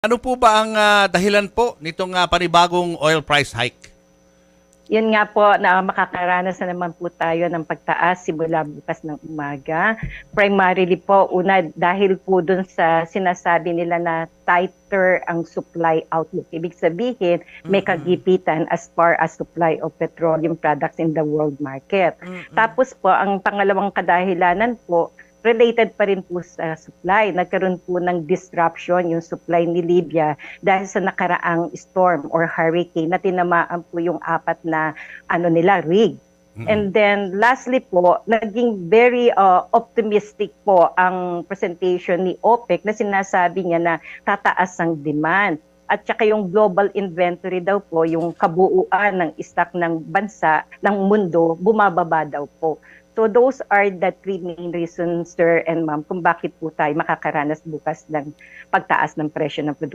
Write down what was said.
Ano po ba ang ah, dahilan po nitong ah, panibagong oil price hike? Yun nga po na makakaranas na naman po tayo ng pagtaas simula bukas ng umaga. Primarily po, una dahil po dun sa sinasabi nila na tighter ang supply outlook. Ibig sabihin, may kagipitan as far as supply of petroleum products in the world market. Tapos po, ang pangalawang kadahilanan po, related pa rin po sa supply. Nagkaroon po ng disruption yung supply ni Libya dahil sa nakaraang storm or hurricane na tinamaan po yung apat na ano nila rig. And then lastly po, naging very uh, optimistic po ang presentation ni OPEC na sinasabi niya na tataas ang demand. At saka yung global inventory daw po, yung kabuuan ng stock ng bansa, ng mundo, bumababa daw po. So those are the three main reasons, sir and ma'am, kung bakit po tayo makakaranas bukas ng pagtaas ng presyo ng produkto.